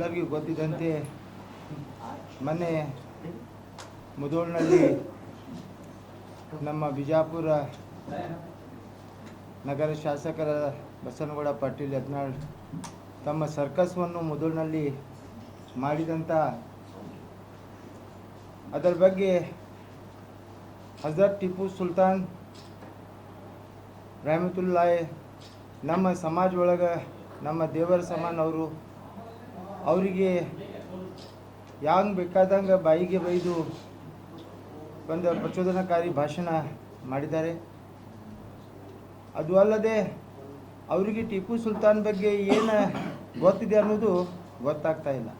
ಎಲ್ಲರಿಗೂ ಗೊತ್ತಿದ್ದಂತೆ, ಮೊನ್ನೆ ಮುಧೋಳ್ನಲ್ಲಿ ನಮ್ಮ ಬಿಜಾಪುರ ನಗರ ಶಾಸಕರ ಬಸನಗೌಡ ಪಾಟೀಲ್ ಯತ್ನಾಳ್ ತಮ್ಮ ಸರ್ಕಸ್ವನ್ನು ಮುಧೋಳ್ನಲ್ಲಿ ಮಾಡಿದಂಥ ಅದರ ಬಗ್ಗೆ ಹಜರತ್ ಟಿಪ್ಪು ಸುಲ್ತಾನ್ ರಹಮತುಲ್ಲಾಯ್ ನಮ್ಮ ಸಮಾಜ ಒಳಗೆ ನಮ್ಮ ದೇವರ ಸಮಾನ ಅವರು ಅವರಿಗೆ ಯಾಂಗ್ ಬೇಕಾದಂಗೆ ಬಾಯಿಗೆ ಬೈದು ಒಂದು ಪ್ರಚೋದನಕಾರಿ ಭಾಷಣ ಮಾಡಿದ್ದಾರೆ. ಅದು ಅಲ್ಲದೆ ಅವರಿಗೆ ಟಿಪ್ಪು ಸುಲ್ತಾನ್ ಬಗ್ಗೆ ಏನು ಗೊತ್ತಿದೆ ಅನ್ನೋದು ಗೊತ್ತಾಗ್ತಾ ಇಲ್ಲ.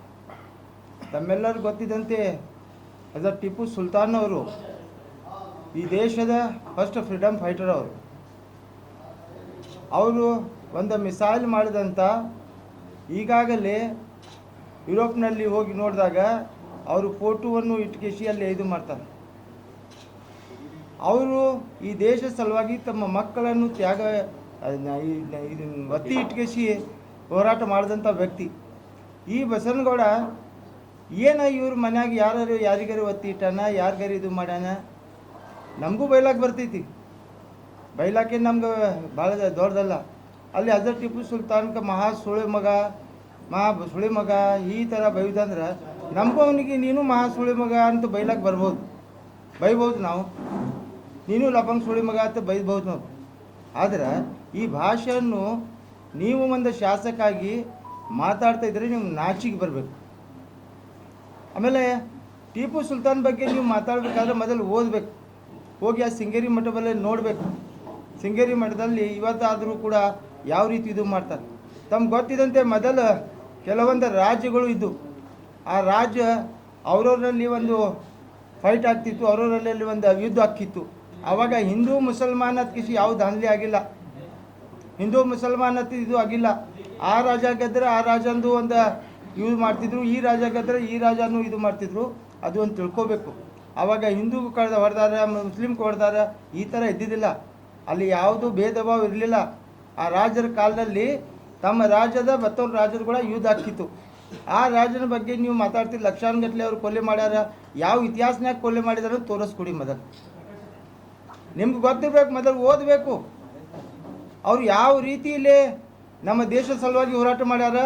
ತಮ್ಮೆಲ್ಲರೂ ಗೊತ್ತಿದ್ದಂತೆ ಅದರ ಟಿಪ್ಪು ಸುಲ್ತಾನ್ ಅವರು ಈ ದೇಶದ ಫಸ್ಟ್ ಫ್ರೀಡಮ್ ಫೈಟರ್ ಅವರು. ಅವರು ಒಂದು ಮಿಸೈಲ್ ಮಾಡಿದಂಥ ಈಗಾಗಲೇ ಯುರೋಪ್ನಲ್ಲಿ ಹೋಗಿ ನೋಡಿದಾಗ ಅವರು ಫೋಟೋವನ್ನು ಇಟ್ಕೇಶಿ ಅಲ್ಲಿ ಇದು ಮಾಡ್ತಾರೆ. ಅವರು ಈ ದೇಶ ಸಲುವಾಗಿ ತಮ್ಮ ಮಕ್ಕಳನ್ನು ತ್ಯಾಗ ಇದು ಒತ್ತಿ ಇಟ್ಕೇಶಿ ಹೋರಾಟ ಮಾಡಿದಂಥ ವ್ಯಕ್ತಿ. ಈ ಬಸವನಗೌಡ ಏನ ಇವ್ರ ಮನ್ಯಾಗ ಯಾರು ಯಾರಿಗಾರು ಒತ್ತಿ ಇಟ್ಟಾನ, ಯಾರಿಗಾರು ಇದು ಮಾಡ್ಯಾನ? ನಮಗೂ ಬೈಲಾಕ್ ಬರ್ತೈತಿ. ಬೈಲಾಕೆ ನಮ್ಗೆ ಭಾಳ ದೊಡ್ಡದಲ್ಲ. ಅಲ್ಲಿ ಅದರ್ ಟಿಪ್ಪು ಸುಲ್ತಾನ್ಕ ಮಹಾ ಸುಳೆ ಮಗ ಮಹಾ ಸುಳಿ ಮಗ ಈ ಥರ ಬೈದಂದ್ರೆ ನಮಗೂ ಅವನಿಗೆ ನೀನು ಮಹಾ ಸುಳಿ ಮಗ ಅಂತ ಬೈಲಕ್ಕೆ ಬರ್ಬೋದು. ಬೈಬೋದು ನಾವು. ನೀನು ಲಪಂಗ್ ಸುಳಿ ಮಗ ಅಂತ ಬೈಬೋದು ನಾವು. ಆದ್ರೆ ಈ ಭಾಷೆಯನ್ನು ನೀವು ಒಂದು ಶಾಸಕಾಗಿ ಮಾತಾಡ್ತಾ ಇದ್ರೆ ನೀವು ನಾಚಿಗೆ ಬರಬೇಕು. ಆಮೇಲೆ ಟಿಪ್ಪು ಸುಲ್ತಾನ್ ಬಗ್ಗೆ ನೀವು ಮಾತಾಡಬೇಕಾದ್ರೆ ಮೊದಲು ಓದಬೇಕು. ಹೋಗಿ ಆ ಸಿಂಗೇರಿ ಮಠದಲ್ಲಿ ನೋಡಬೇಕು. ಸಿಂಗೇರಿ ಮಠದಲ್ಲಿ ಇವತ್ತಾದರೂ ಕೂಡ ಯಾವ ರೀತಿ ಇದು ಮಾಡ್ತಾರೆ. ತಮ್ಗೆ ಗೊತ್ತಿದ್ದಂತೆ ಮೊದಲು ಕೆಲವೊಂದು ರಾಜ್ಯಗಳು ಇದ್ದವು ಆ ರಾಜ್ಯ ಅವರವರಲ್ಲಿ ಒಂದು ಫೈಟ್ ಆಗ್ತಿತ್ತು, ಅವರವರಲ್ಲಿ ಒಂದು ಯುದ್ಧ ಆಗ್ತಿತ್ತು. ಆವಾಗ ಹಿಂದೂ ಮುಸಲ್ಮಾನ ಕಿಸಿ ಯಾವ ದಾಂಧಲಿ ಆಗಿಲ್ಲ. ಹಿಂದೂ ಮುಸಲ್ಮಾನ್ ಅಂತ ಇದು ಆಗಿಲ್ಲ. ಆ ರಾಜ ಗೆದ್ದರೆ ಆ ರಾಜಂದು ಒಂದು ಯೂಸ್ ಮಾಡ್ತಿದ್ರು, ಈ ರಾಜ ಗೆದ್ದರೆ ಈ ರಾಜನೂ ಇದು ಮಾಡ್ತಿದ್ರು. ಅದು ಒಂದು ತಿಳ್ಕೊಬೇಕು. ಆವಾಗ ಹಿಂದೂ ಕಳೆದ ಹೊಡೆದಾರ ಮುಸ್ಲಿಮ್ ಹೊಡೆದಾರ ಈ ಥರ ಇದ್ದಿದ್ದಿಲ್ಲ. ಅಲ್ಲಿ ಯಾವುದು ಭೇದ ಭಾವ ಇರಲಿಲ್ಲ. ಆ ರಾಜರ ಕಾಲದಲ್ಲಿ ತಮ್ಮ ರಾಜ್ಯದ ಮತ್ತೊಂದು ರಾಜರು ಕೂಡ ಯುದ್ಧ ಆಗ್ತಿತ್ತು. ಆ ರಾಜನ ಬಗ್ಗೆ ನೀವು ಮಾತಾಡ್ತಿದ್ದು ಲಕ್ಷಾನುಗಟ್ಟಲೆ ಅವ್ರು ಕೊಲೆ ಮಾಡ್ಯಾರ. ಯಾವ ಇತಿಹಾಸನ್ಯಾಗ ಕೊಲೆ ಮಾಡಿದಾರ ತೋರಿಸ್ಕೊಡಿ ಮೊದಲು. ನಿಮ್ಗೆ ಗೊತ್ತಿರ್ಬೇಕು ಮೊದಲು ಓದಬೇಕು. ಅವ್ರು ಯಾವ ರೀತಿಯಲ್ಲಿ ನಮ್ಮ ದೇಶದ ಸಲುವಾಗಿ ಹೋರಾಟ ಮಾಡ್ಯಾರ.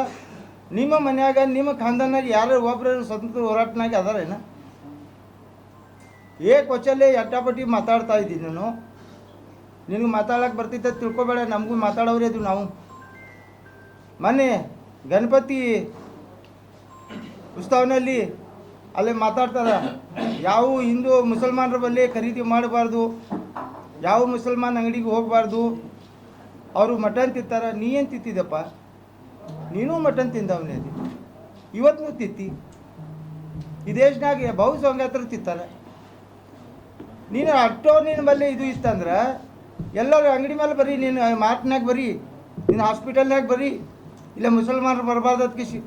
ನಿಮ್ಮ ಮನ್ಯಾಗ, ನಿಮ್ಮ ಖಾನ್ದಾನಾಗ ಯಾರು ಒಬ್ಬರು ಸ್ವತಂತ್ರ ಹೋರಾಟನಾಗಿ ಅದಾರೇನ ಏ ಕೊಚ್ಚಲ್ಲೇ ಎಟ್ಟಾಪಟ್ಟಿ ಮಾತಾಡ್ತಾ ಇದ್ದೀನಿ ನಾನು. ನಿನಗೆ ಮಾತಾಡಕ್ಕೆ ಬರ್ತಿದ್ದ ತಿಳ್ಕೊಬೇಡ. ನಮಗೂ ಮಾತಾಡೋರೇ ಇದು ನಾವು. ಮೊನ್ನೆ ಗಣಪತಿ ಉತ್ಸವನಲ್ಲಿ ಅಲ್ಲಿ ಮಾತಾಡ್ತಾರ. ಯಾವ ಹಿಂದೂ ಮುಸಲ್ಮಾನರ ಬಳಿ ಖರೀದಿ ಮಾಡಬಾರ್ದು. ಯಾವ ಮುಸಲ್ಮಾನ್ ಅಂಗಡಿಗೆ ಹೋಗಬಾರ್ದು. ಅವರು ಮಟನ್ ತಿಂತಾರ. ನೀ ಏನು ತಿಂತಿದ್ದಪ್ಪ ನೀನು ಮಟನ್ ತಿಂದವನೇ ಅದಿ. ಇವತ್ತು ತಿತ್ತಿ ಈ ದೇಶನಾಗ ಬಹು ಸಂಗಾತ್ರ ತಿಂತಾರ. ನೀನು ಅಷ್ಟೋ ನಿನ್ನ ಬಲ್ಲಿ ಇದು ಇತ್ತಂದ್ರೆ ಎಲ್ಲರೂ ಅಂಗಡಿ ಮೇಲೆ ಬರೀ, ನೀನು ಮಾರ್ಟ್ನಾಗ ಬರೀ, ನೀನು ಹಾಸ್ಪಿಟಲ್ನಾಗ ಬರೀ ಇಲ್ಲ ಮುಸಲ್ಮಾನರು ಬರಬಾರ್ದತ್ ಕಿಶಿ.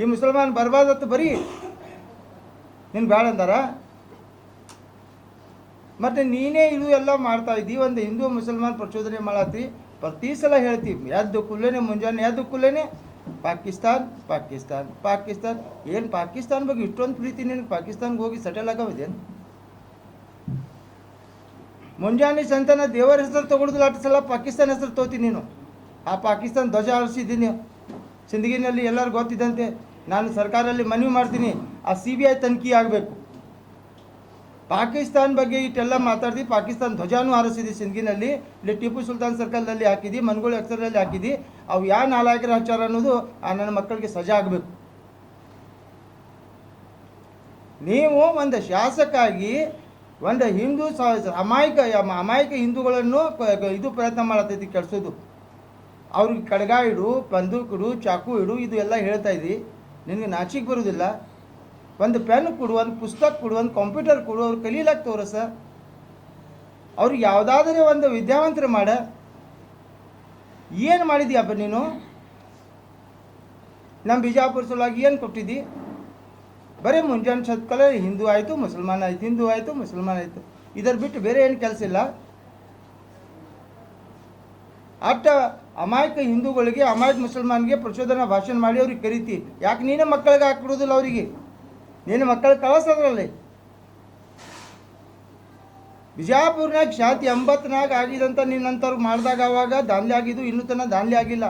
ಈ ಮುಸಲ್ಮಾನ್ ಬರಬಾರ್ದತ್ತು ಬರೀ. ನೀನು ಬೇಡ ಅಂದಾರ? ಮತ್ತು ನೀನೇ ಇದು ಎಲ್ಲ ಮಾಡ್ತಾ ಇದ್ದೀವಿ ಒಂದು ಹಿಂದೂ ಮುಸಲ್ಮಾನ್ ಪ್ರಚೋದನೆ ಮಾಡತ್ತಿ ಪ್ರತಿ ಸಲ ಹೇಳ್ತೀವಿ ಎದ್ದು ಕುಲ್ಲೇನೆ ಮುಂಜಾನೆ ಎದ್ದು ಕುಲ್ಲೇನೆ ಪಾಕಿಸ್ತಾನ್ ಪಾಕಿಸ್ತಾನ್ ಪಾಕಿಸ್ತಾನ್. ಏನು ಪಾಕಿಸ್ತಾನ್ ಬಗ್ಗೆ ಇಷ್ಟೊಂದು ಪ್ರೀತಿ ನಿನಗೆ ಪಾಕಿಸ್ತಾನ್ಗೆ ಹೋಗಿ ಸೆಟಲ್ ಆಗವಿದೇನು ಮುಂಜಾನೆ ಸಂತಾನ ದೇವರ ಹೆಸರು ತಗೊಳ್ದಿಲ್ಲ, ಅಷ್ಟು ಸಲ ಪಾಕಿಸ್ತಾನ ಹೆಸರು ತೋತಿ ನೀನು. ಆ ಪಾಕಿಸ್ತಾನ ಧ್ವಜ ಹಾರಿಸಿದ್ದೀನಿ ಸಿಂದಗಿನಲ್ಲಿ ಎಲ್ಲರೂ ಗೊತ್ತಿದ್ದಂತೆ ನಾನು ಸರ್ಕಾರದಲ್ಲಿ ಮನವಿ ಮಾಡ್ತೀನಿ, ಆ ಸಿ ಬಿ ಐ ತನಿಖೆ ಆಗಬೇಕು. ಪಾಕಿಸ್ತಾನ ಬಗ್ಗೆ ಇಟ್ಟೆಲ್ಲ ಮಾತಾಡ್ದು, ಪಾಕಿಸ್ತಾನ ಧ್ವಜಾನು ಹಾರಿಸಿದೆ ಸಿಂದಗಿನಲ್ಲಿ, ಇಲ್ಲಿ ಟಿಪ್ಪು ಸುಲ್ತಾನ್ ಸರ್ಕಲ್ನಲ್ಲಿ ಹಾಕಿದಿ ಮನ್ಗೋಳ ಅಕ್ಷರದಲ್ಲಿ ಹಾಕಿದಿ, ಅವು ಯಾವ ನಾಲಾಯಕರ ಆಚಾರ ಅನ್ನೋದು ಆ ನನ್ನ ಮಕ್ಕಳಿಗೆ ಸಜಾ ಆಗಬೇಕು. ನೀವು ಒಂದು ಶಾಸಕಾಗಿ ಒಂದು ಹಿಂದೂ ಸ- ಅಮಾಯಕ ಹಿಂದೂಗಳನ್ನು ಇದು ಪ್ರಯತ್ನ ಮಾಡತೈತಿ ಕೆಡಿಸೋದು. ಅವ್ರಿಗೆ ಕಡ್ಗ ಇಡು, ಬಂದೂಕ್ ಇಡು, ಚಾಕು ಇಡು, ಇದು ಎಲ್ಲ ಹೇಳ್ತಾ ಇದ್ದಿ. ನಿನಗೆ ನಾಚಿಕೆ ಬರೋದಿಲ್ಲ. ಒಂದು ಪೆನ್ ಕೊಡು, ಒಂದು ಪುಸ್ತಕ ಕೊಡು, ಒಂದು ಕಂಪ್ಯೂಟರ್ ಕೊಡು, ಅವ್ರು ಕಲೀಲಕ್ಕೆ ಸರ್. ಅವ್ರಿಗೆ ಯಾವುದಾದ್ರೆ ಒಂದು ವಿದ್ಯಾವಂತರ ಮಾಡ. ಏನು ಮಾಡಿದ್ಯಪ್ಪ ನೀನು? ನಮ್ಮ ಬಿಜಾಪುರ ಸಲುವಾಗಿ ಏನು ಕೊಟ್ಟಿದ್ದಿ? ಬರೀ ಮುಂಜಾನೆ ಸತ್ಕಲ ಹಿಂದೂ ಆಯಿತು, ಮುಸಲ್ಮಾನ ಆಯಿತು, ಹಿಂದೂ ಆಯಿತು, ಮುಸಲ್ಮಾನ್ ಆಯಿತು. ಇದರ ಬಿಟ್ಟು ಬೇರೆ ಏನು ಕೆಲಸ ಇಲ್ಲ? ಅಟ್ಟ ಅಮಾಯಕ ಹಿಂದೂಗಳಿಗೆ, ಅಮಾಯಕ ಮುಸಲ್ಮಾನ್ಗೆ ಪ್ರಚೋದನಾ ಭಾಷಣ ಮಾಡಿ ಅವ್ರಿಗೆ ಕರಿತಿ. ಯಾಕೆ ನೀನೇ ಮಕ್ಕಳಿಗೆ ಹಾಕ್ಬಿಡೋದಿಲ್ಲ ಅವರಿಗೆ? ನೀನು ಮಕ್ಕಳಿಗೆ ಕಳಿಸೋದ್ರಲ್ಲಿ ಬಿಜಾಪುರ್ನಾಗ ಶಾತಿ ಎಂಬತ್ನಾಗ ಆಗಿದಂತ ನಿನ್ನಂಥವ್ರು ಮಾಡಿದಾಗ ಅವಾಗ ದಾನ್ಲಿ ಆಗಿದ್ದು ಇನ್ನೂ ತನಕ ದಾನ್ಲಿ ಆಗಿಲ್ಲ.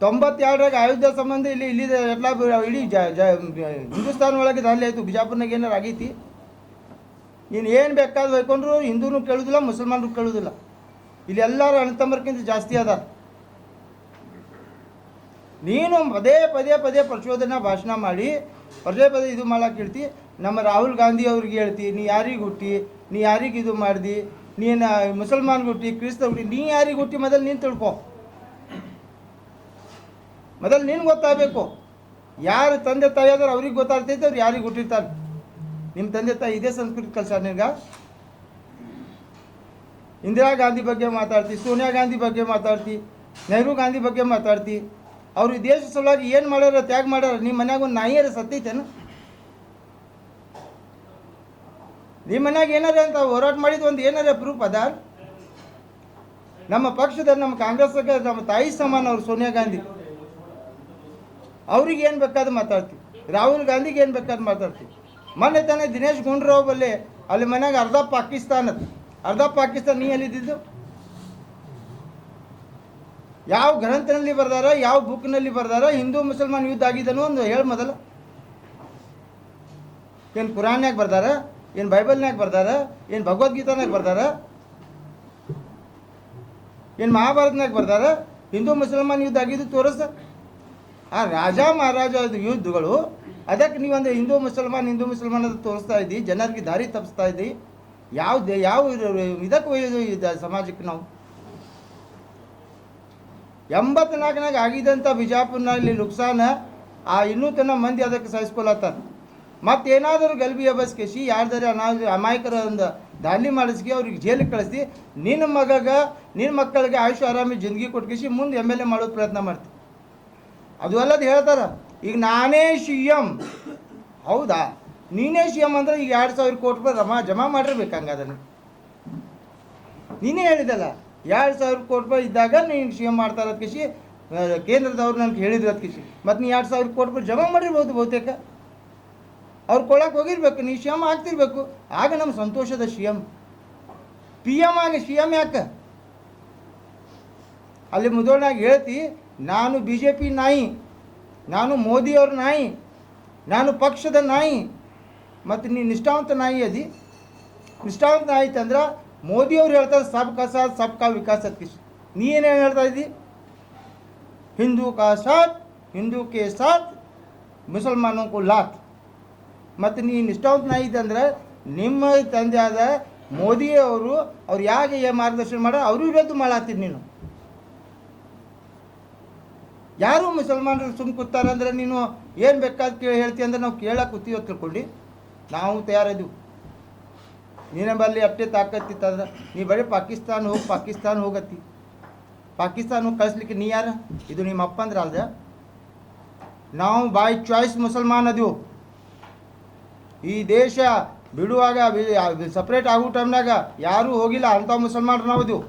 ತೊಂಬತ್ತೆರಡರಾಗ ಆಯುಧ ಸಂಬಂಧ ಇಲ್ಲಿ ಇಲ್ಲಿ ಎಲ್ಲ ಇಡೀ ಜ ಜ, ಹಿಂದೂಸ್ತಾನ ಒಳಗೆ ದಾನ್ಲಿ ಆಯಿತು. ಬಿಜಾಪುರ್ನಾಗ ಏನಾರು ಆಗೈತಿ? ನೀನು ಏನು ಬೇಕಾದ್ರು ಹೊಯ್ಕೊಂಡ್ರು ಹಿಂದೂನು ಕೇಳೋದಿಲ್ಲ, ಮುಸಲ್ಮಾನರು ಕೇಳೋದಿಲ್ಲ. ಇಲ್ಲಿ ಎಲ್ಲರೂ ಅಣತಂಬರ್ಕಿಂತ ಜಾಸ್ತಿ ಅದ ನೀನು ಪದೇ ಪದೇ ಪದೇ ಪ್ರಚೋದನಾ ಭಾಷಣ ಮಾಡಿ, ಪದೇ ಪದೇ ಇದು ಮಾಡಕ್ಕೆ ನಮ್ಮ ರಾಹುಲ್ ಗಾಂಧಿ ಅವ್ರಿಗೆ ಹೇಳ್ತಿ, ನೀ ಯಾರಿಗೆ ಹುಟ್ಟಿ, ನೀ ಯಾರಿಗೆ ಇದು ಮಾಡ್ದಿ ನೀನು ಮುಸಲ್ಮಾನ್ ಹುಟ್ಟಿ ಕ್ರಿಸ್ತ ಹುಟ್ಟಿ, ನೀ ಯಾರಿಗೆ ಹುಟ್ಟಿ ಮೊದಲು ನೀನು ತಿಳ್ಕೊ. ಮೊದಲು ನೀನು ಗೊತ್ತಾಗಬೇಕು. ಯಾರು ತಂದೆ ತಾಯಿ ಆದ್ರೆ ಅವ್ರಿಗೆ ಗೊತ್ತಾಗ್ತೈತೆ, ಅವ್ರು ಯಾರಿಗೆ ಹುಟ್ಟಿರ್ತಾರೆ. ನಿಮ್ಮ ತಂದೆ ತಾಯಿ ಇದೇ ಸಂಸ್ಕೃತಿ ಕಲ್ಸ ನಿನ್ಗ? ಇಂದಿರಾ ಗಾಂಧಿ ಬಗ್ಗೆ ಮಾತಾಡ್ತಿ, ಸೋನಿಯಾ ಗಾಂಧಿ ಬಗ್ಗೆ ಮಾತಾಡ್ತಿ, ನೆಹರು ಗಾಂಧಿ ಬಗ್ಗೆ ಮಾತಾಡ್ತಿ. ಅವ್ರು ದೇಶ ಸಲುವಾಗಿ ಏನು ಮಾಡ್ಯಾರ, ತ್ಯಾಗ ಮಾಡ್ಯಾರ ನಿಮ್ಮ ಮನ್ಯಾಗ ಒಂದು ನಾಯಿಯರ ಸತ್ತೈತೇನು ನಿಮ್ಮ ಮನ್ಯಾಗ ಏನಾರ ಅಂತ ಹೋರಾಟ ಮಾಡಿದ ಒಂದು ಏನಾರ ಪ್ರೂಫ್ ಅದ? ನಮ್ಮ ಪಕ್ಷದ, ನಮ್ಮ ಕಾಂಗ್ರೆಸ್ ನಮ್ಮ ತಾಯಿ ಸಮಾನ ಅವ್ರು ಸೋನಿಯಾ ಗಾಂಧಿ. ಅವ್ರಿಗೆ ಏನು ಬೇಕಾದ್ ಮಾತಾಡ್ತೀವಿ. ರಾಹುಲ್ ಗಾಂಧಿಗೆ ಏನು ಬೇಕಾದ್ ಮಾತಾಡ್ತೀವಿ. ಮೊನ್ನೆ ತಾನೇ ದಿನೇಶ್ ಗುಂಡ್ರಾವ್ ಬಲ್ಲಿ ಅಲ್ಲಿ ಮನ್ಯಾಗ ಅರ್ಧ ಪಾಕಿಸ್ತಾನ ಅರ್ಧ ಪಾಕಿಸ್ತಾನ ನೀ ಎಲ್ಲಿದ್ದು ಯಾವ ಗ್ರಂಥನಲ್ಲಿ ಬರ್ದಾರ, ಯಾವ ಬುಕ್ನಲ್ಲಿ ಬರ್ದಾರ, ಹಿಂದೂ ಮುಸಲ್ಮಾನ್ ಯುದ್ಧ ಆಗಿದನು ಒಂದು ಹೇಳಿ ಮೊದಲ. ಏನು ಕುರಾನ್ಯಾಗ ಬರ್ದಾರ, ಏನು ಬೈಬಲ್ನ್ಯಾಗ ಬರ್ದಾರ, ಏನು ಭಗವದ್ಗೀತಾನಾಗ ಬರ್ದಾರ, ಏನು ಮಹಾಭಾರತನಾಗ ಬರ್ದಾರ, ಹಿಂದೂ ಮುಸಲ್ಮಾನ್ ಯುದ್ಧ ಆಗಿದ್ದು ತೋರಿಸ. ಆ ರಾಜ ಮಹಾರಾಜ ಯುದ್ಧಗಳು, ಅದಕ್ಕೆ ನೀವು ನೀವೊಂದು ಹಿಂದೂ ಮುಸಲ್ಮಾನ್ ಹಿಂದೂ ಮುಸಲ್ಮಾನ್ ಅಂತ ತೋರಿಸ್ತಾ ಇದ್ದಿ, ಜನರಿಗೆ ದಾರಿ ತಪ್ಪಿಸ್ತಾ ಇದ್ದಿ. ಯಾವ ಯಾವ ಇದಕ್ಕೆ ಒಯ್ಯೋದು ಸಮಾಜಕ್ಕೆ ನಾವು ಎಂಬತ್ನಾಲ್ಕನಾಗ ಆಗಿದಂಥ ಬಿಜಾಪುರ್ನಲ್ಲಿ ನುಕ್ಸಾನ ಆ ಇನ್ನೂ ತನ್ನ ಮಂದಿ ಅದಕ್ಕೆ ಸಹಿಸ್ಕೊಳತ್ತಾರ. ಮತ್ತೇನಾದರೂ ಗಲ್ಬಿ ಎಬಸ್ಕೇಸಿ ಯಾರ್ದಾರೆ ಅನಾಥ ಅಮಾಯಕರ ಒಂದು ದಾಳಿ ಮಾಡಿಸ್ಕಿ ಅವ್ರಿಗೆ ಜೈಲಿಗೆ ಕಳಿಸಿ ನಿನ್ನ ಮಗಗ ನಿನ್ನ ಮಕ್ಕಳಿಗೆ ಆಯುಷ್ ಆರಾಮಿ ಜಿಂದಗಿ ಕೊಟ್ಕೇಸಿ ಮುಂದೆ ಎಂ ಎಲ್ ಎ ಮಾಡೋದು ಪ್ರಯತ್ನ ಮಾಡ್ತೀವಿ ಅದು ಅಲ್ಲದು ಹೇಳ್ತಾರ, ಈಗ ನಾನೇ ಸಿ ಎಂ ಹೌದಾ? ನೀನೇ ಸಿ ಎಂ ಅಂದ್ರೆ ಈಗ ಎರಡು ಸಾವಿರ ಕೋಟಿ ರೂಪಾಯಿ ರಮಾ ಜಮಾ ಮಾಡಿರ್ಬೇಕು ಅದನ್ನು ನೀನೇ ಹೇಳಿದಲ್ಲ? ಎರಡು ಸಾವಿರ ಕೋಟಿ ರೂಪಾಯಿ ಇದ್ದಾಗ ನೀನು ಸಿ ಎಂ ಮಾಡ್ತಾರೆ ಕಿಸಿ ಕೇಂದ್ರದವ್ರು ನನಗೆ ಹೇಳಿದ್ರು ಅದ್ ಕಿಸಿ ಮತ್ತು ನೀ ಎರಡು ಸಾವಿರ ಕೋಟಿ ರೂಪಾಯಿ ಜಮಾ ಮಾಡಿರ್ಬೋದು ಬಹುತೇಕ. ಅವ್ರು ಕೊಳಕ್ಕೆ ಹೋಗಿರ್ಬೇಕು, ನೀ ಸಿ ಎಂ ಆಗ್ತಿರ್ಬೇಕು. ಆಗ ನಮ್ಮ ಸಂತೋಷದ ಸಿ ಎಂ ಪಿ ಎಂ ಆಗಿ ಸಿ ಎಂ ಯಾಕೆ? ಅಲ್ಲಿ ಮುದೋಳ್ನಾಗ ಹೇಳ್ತಿ, ನಾನು ಬಿ ಜೆ ಪಿ ನಾಯಿ, ನಾನು ಮೋದಿಯವ್ರ ನಾಯಿ, ನಾನು ಪಕ್ಷದ ನಾಯಿ ಮತ್ತು ನೀ ನಿಷ್ಠಾವಂತ ನಾಯಿ ಅದಿ. ನಿಷ್ಠಾವಂತ ನಾಯಿ ಅಂದ್ರೆ ಮೋದಿಯವ್ರು ಹೇಳ್ತಾರೆ ಸಬ್ ಕಾ ಸಾಥ್ ಸಬ್ ಕಾ ವಿಕಾಸ್ ಅತ್ಕಿಸ್ ನೀ ಏನೇನು ಹೇಳ್ತಾ ಇದ್ದಿ? ಹಿಂದೂ ಕಾ ಸಾಥ್, ಹಿಂದೂ ಕೆ ಸಾಥ್ ಮುಸಲ್ಮಾನಕ್ಕೂ ಲಾತ್ ಮತ್ತು ನೀನು ಇಷ್ಟೊಂದು ನಾಯಿ ಇದ್ದಂದ್ರೆ ನಿಮ್ಮ ತಂದೆ ಆದ ಮೋದಿಯವರು ಅವ್ರು ಯಾಕೆ ಏ ಮಾರ್ಗದರ್ಶನ ಮಾಡೋ, ಅವರು ವಿರೋಧ ಮಾಡತ್ತೀನಿ ನೀನು. ಯಾರು ಮುಸಲ್ಮಾನರು ಸುಮ್ ಕೂತಾರಂದ್ರೆ ನೀನು ಏನು ಬೇಕಾದ ಕೇಳಿ ಹೇಳ್ತೀಯ ಅಂದ್ರೆ ನಾವು ಕೇಳಕ್ಕೆ ಕೂತೀವಿ ಅಂತ ತಿಳ್ಕೊಂಡು ನಾವು ತಯಾರಿದ್ವು ನೀನೇ ಬಲ್ಲಿ ಅಟ್ಟೆ ತಾಕತ್ತಿತ್ತಂದ್ರೆ ನೀ ಬರೀ ಪಾಕಿಸ್ತಾನ ಹೋಗಿ, ಪಾಕಿಸ್ತಾನ ಹೋಗತ್ತಿ. ಪಾಕಿಸ್ತಾನ ಹೋಗಿ ಕಳಿಸ್ಲಿಕ್ಕೆ ನೀ ಯಾರ? ಇದು ನಿಮ್ಮ ಅಪ್ಪ ಅಂದ್ರೆ ಅಲ್ದ? ನಾವು ಬೈ ಚಾಯ್ಸ್ ಮುಸಲ್ಮಾನ್ ಅದೀವು. ಈ ದೇಶ ಬಿಡುವಾಗ ಸಪ್ರೇಟ್ ಆಗೋ ಟೈಮ್ನಾಗ ಯಾರೂ ಹೋಗಿಲ್ಲ, ಅಂಥ ಮುಸಲ್ಮಾನರು ನಾವು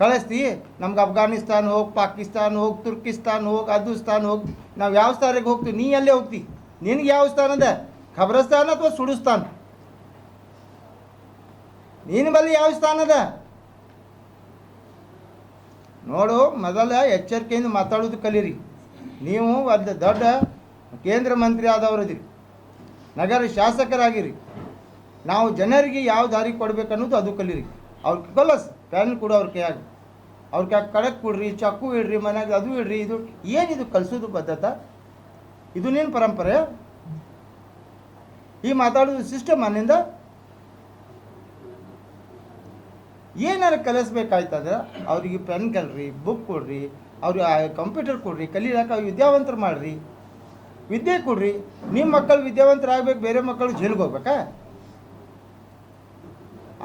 ಕಳಿಸ್ತಿ, ನಮ್ಗೆ ಅಫ್ಘಾನಿಸ್ತಾನ ಹೋಗಿ, ಪಾಕಿಸ್ತಾನ ಹೋಗಿ, ತುರ್ಕಿಸ್ತಾನ್ ಹೋಗಿ, ಅದುಸ್ತಾನ್ ಹೋಗಿ, ನಾವು ಯಾವ ಸ್ಥಾನಕ್ಕೆ ಹೋಗ್ತೀವಿ? ನೀ ಅಲ್ಲೇ ಹೋಗ್ತಿ. ನಿನಗೆ ಯಾವ ಸ್ಥಾನ ಅದ? ಖಬ್ರಸ್ತಾನ ಅಥವಾ ಸುಡುಸ್ತಾನ್? ನೀನು ಬಲ್ಲಿ ಯಾವ ಸ್ಥಾನ ಅದ? ನೋಡು, ಮೊದಲ ಎಚ್ಚರಿಕೆಯಿಂದ ಮಾತಾಡೋದು ಕಲೀರಿ. ನೀವು ಒಂದು ದೊಡ್ಡ ಕೇಂದ್ರ ಮಂತ್ರಿ ಆದವರದಿರಿ. ನಗರ ಶಾಸಕರಾಗಿರಿ. ನಾವು ಜನರಿಗೆ ಯಾವ ದಾರಿ ಕೊಡಬೇಕು ಅನ್ನೋದು ಅದು ಕಲೀರಿ. ಅವ್ರ ಕಲಸ್ ಪೆನ್ ಕೊಡು ಅವ್ರ ಕೈಯಾಗ. ಅವ್ರ ಕ್ಯಾ ಕಡಕ್ ಕೊಡ್ರಿ, ಚಕ್ಕು ಇಡ್ರಿ, ಮನ್ಯಾಗ ಅದು ಇಡ್ರಿ, ಇದು ಏನಿದು ಕಲಿಸೋದು ಪದ್ಧತ? ಇದು ನೀನು ಪರಂಪರೆ. ಈ ಮಾತಾಡೋದು ಸಿಸ್ಟಮ್ ಅನ್ನಿಂದ ಏನಾರು ಕಲಿಸ್ಬೇಕಾಯ್ತಂದ್ರೆ ಅವ್ರಿಗೆ ಪೆನ್ ಕಲ್ರಿ ಬುಕ್ ಕೊಡ್ರಿ, ಅವ್ರಿಗೆ ಕಂಪ್ಯೂಟರ್ ಕೊಡ್ರಿ, ಕಲೀಲಾಕ ವಿದ್ಯಾವಂತರು ಮಾಡ್ರಿ. ವಿದ್ಯೆ ಕೊಡ್ರಿ ನಿಮ್ಮ ಮಕ್ಕಳು ವಿದ್ಯಾವಂತರಾಗಬೇಕು, ಬೇರೆ ಮಕ್ಕಳು ಜೈಲಿಗೆ ಹೋಗ್ಬೇಕಾ?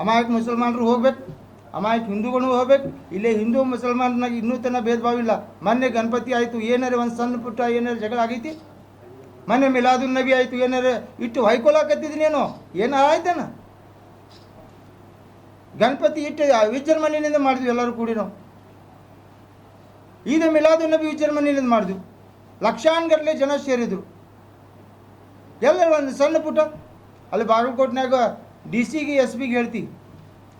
ಅಮಾಯಕ ಮುಸಲ್ಮಾನರು ಹೋಗ್ಬೇಕು, ಅಮಾಯಕ ಹಿಂದೂಗಳು ಹೋಗ್ಬೇಕು, ಇಲ್ಲೇ ಹಿಂದೂ ಮುಸಲ್ಮಾನನಾಗ ಇನ್ನೂ ತನಕ ಭೇದ ಭಾವ ಇಲ್ಲ. ಮೊನ್ನೆ ಗಣಪತಿ ಆಯಿತು, ಏನಾರು ಒಂದು ಸಣ್ಣ ಪುಟ್ಟ ಏನಾರು ಜಗಳ ಆಗೈತಿ? ಮೊನ್ನೆ ಮಿಲಾದು ನಬಿ ಆಯಿತು, ಏನಾರು ಇಟ್ಟು ಹೊಯ್ಕೊಲಾಕತ್ತಿದ್ದೀನಿ ಏನೋ ಏನಾರು ಆಯ್ತೇನ ಗಣಪತಿ ಇಟ್ಟು ವಿಜೃಂಭಣೆಯಿಂದ ಮಾಡಿದ್ವಿ ಎಲ್ಲರೂ ಕೂಡಿ ನಾವು. ಈದ ಮಿಲಾದು ನಬಿ ವಿಜೃಂಭಣೆಯಿಂದ ಮಾಡಿದ್ವು. ಲಕ್ಷಾನುಗಟ್ಟಲೆ ಜನ ಸೇರಿದ್ರು. ಎಲ್ಲ ಒಂದು ಸಣ್ಣ ಪುಟ್ಟ, ಅಲ್ಲಿ ಬಾಗಲಕೋಟ್ನಾಗ ಡಿ ಸಿಗೆ, ಎಸ್ ಬಿಗೆ ಹೇಳ್ತಿ.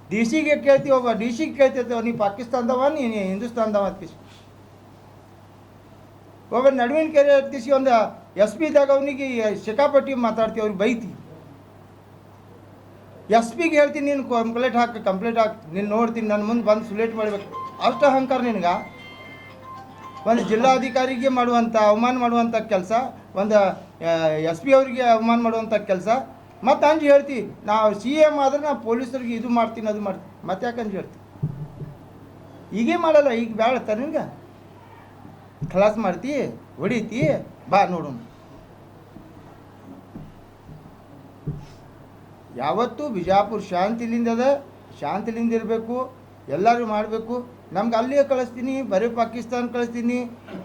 ಡಿ ಸಿಗೆ ಕೇಳ್ತಿ, ಒಬ್ಬ ಡಿ ಸಿಗೆ ಕೇಳ್ತಿರ್ತೇವೆ ನೀ ಪಾಕಿಸ್ತಾನದವ, ನೀ ಹಿಂದೂಸ್ತಾನದವ ಅಂತ. ಕಿಸಿ ಒಬ್ಬ ನಡುವಿನ ಕೆರೆ ಇರ್ತೀಸಿ ಒಂದು ಎಸ್ ಪಿದಾಗ ಅವನಿಗೆ ಶಿಕಾಪಟ್ಟಿ ಮಾತಾಡ್ತೀವಿ ಅವ್ರಿಗೆ ಬೈತಿ. ಎಸ್ ಪಿಗೆ ಹೇಳ್ತೀನಿ, ನೀನು ಕಂಪ್ಲೇಂಟ್ ಹಾಕಿ ಕಂಪ್ಲೇಂಟ್ ಹಾಕಿ. ನೀನು ನೋಡ್ತೀನಿ ನನ್ನ ಮುಂದೆ ಬಂದು ಸುಲೇಟ್ ಮಾಡಬೇಕು. ಅಷ್ಟು ಅಹಂಕಾರ ನಿನಗೆ? ಒಂದು ಜಿಲ್ಲಾಧಿಕಾರಿಗೆ ಮಾಡುವಂಥ ಅವಮಾನ ಮಾಡುವಂಥ ಕೆಲಸ, ಒಂದು ಎಸ್ ಪಿ ಅವರಿಗೆ ಅವಮಾನ ಮಾಡುವಂಥ ಕೆಲಸ. ಮತ್ತು ಅಂಜು ಹೇಳ್ತಿ, ನಾವು ಸಿ ಎಂ ಆದ್ರೆ ನಾವು ಪೊಲೀಸರಿಗೆ ಇದು ಮಾಡ್ತೀನಿ, ಅದು ಮಾಡ್ತೀನಿ. ಮತ್ತೆ ಯಾಕೆ ಅಂಜು ಹೇಳ್ತಿ? ಈಗೇ ಮಾಡಲ್ಲ, ಈಗ ಬೇಡ ನಿನ್ಗೆ. ಖಲಾಸ್ ಮಾಡ್ತಿ, ಹೊಡಿತಿ, ಬಾ ನೋಡೋಣ. ಯಾವತ್ತೂ ಬಿಜಾಪುರ ಶಾಂತಿಲಿಂದ ಅದ ಶಾಂತಿಲಿಂದ ಇರಬೇಕು ಎಲ್ಲರೂ ಮಾಡಬೇಕು. ನಮ್ಗೆ ಅಲ್ಲಿಯೇ ಕಳಿಸ್ತೀನಿ, ಬರೀ ಪಾಕಿಸ್ತಾನ ಕಳಿಸ್ತೀನಿ.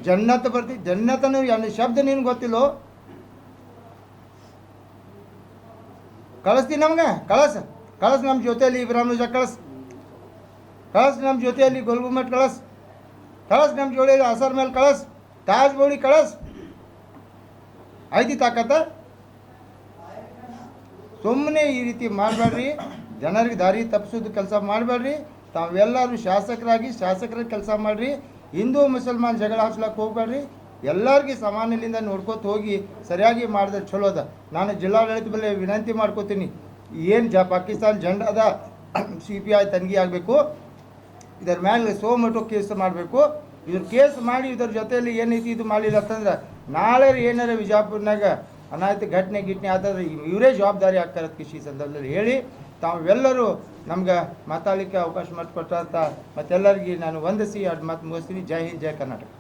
ಜನ್ನತ್ ಬರ್ತೀನಿ ಜನ್ನತನ ಅನ್ನೋ ಶಬ್ದ ನಿನ್ಗೆ ಗೊತ್ತಿಲ್ಲೋ? ಕಳಿಸ್ತೀನಿ ನಮ್ಗೆ, ಕಳಸ ಕಳಸ ನಮ್ಮ ಜೊತೆಯಲ್ಲಿ ಇಬ್ರಾಹಿಂ ಕಳಸ. ಕಳಸ ನಮ್ಮ ಜೊತೆಯಲ್ಲಿ ಗೋಲ್ಗುಮಟ್ ಕಳಸ. ಕಳಸ ನಮ್ಮ ಜೋಡಿಯಲ್ಲಿ ಅಸರ್ ಮೇಲೆ, ಕಳಸ್. ತಾಜ್ ಬೋಳಿ ಕಳಸ್. ಐತಿ ತಾಕತ್ತ? ಸುಮ್ಮನೆ ಈ ರೀತಿ ಮಾಡಬೇಡ್ರಿ. ಜನರಿಗೆ ದಾರಿ ತಪ್ಪಿಸೋದು ಕೆಲಸ ಮಾಡಬೇಡ್ರಿ. ತಾವೆಲ್ಲರೂ ಶಾಸಕರಾಗಿ ಶಾಸಕರ ಕೆಲಸ ಮಾಡಿರಿ. ಹಿಂದೂ ಮುಸಲ್ಮಾನ್ ಜಗಳ ಹಾಕ್ಸ್ಲಕ್ಕೆ ಹೋಗ್ಬೇಡ್ರಿ. ಎಲ್ಲರಿಗೆ ಸಮಾನಲಿಂದ ನೋಡ್ಕೊತ ಹೋಗಿ ಸರಿಯಾಗಿ ಮಾಡಿದ್ರೆ ಚಲೋ ಅದ. ನಾನು ಜಿಲ್ಲಾಡಳಿತ ಮೇಲೆ ವಿನಂತಿ ಮಾಡ್ಕೋತೀನಿ. ಏನು ಜ ಪಾಕಿಸ್ತಾನ ಜಂಡ ಅದ ಸಿ ಪಿ ಐ ತನಿಖೆ ಆಗಬೇಕು. ಇದರ ಮೇಲೆ ಸೋಮಟು ಕೇಸ್ ಮಾಡಬೇಕು. ಇದ್ರ ಕೇಸ್ ಮಾಡಿ ಇದ್ರ ಜೊತೆಯಲ್ಲಿ ಏನೈತಿ ಇದು ಮಾಡಿಲ್ಲ ಅಂತಂದ್ರೆ ನಾಳೆ ಏನಾರ ವಿಜಾಪುರ್ನಾಗ ಅನಾಹುತ ಘಟನೆ ಗಿಟ್ನೆ ಆದರೆ ಇವರೇ ಜವಾಬ್ದಾರಿ ಆಗ್ತಾರೆ ಕೃಷಿ ಸಂದರ್ಭದಲ್ಲಿ ಹೇಳಿ, ತಾವೆಲ್ಲರೂ ನಮ್ಗೆ ಮಾತಾಡಲಿಕ್ಕೆ ಅವಕಾಶ ಮಾಡಿಕೊಟ್ಟಂತ ಮತ್ತೆಲ್ಲರಿಗೆ ನಾನು ವಂದಿಸಿ, ಅದು ಮಾತು ಮುಗಿಸ್ತೀನಿ. ಜೈ ಹಿಂದ್, ಜೈ ಕರ್ನಾಟಕ.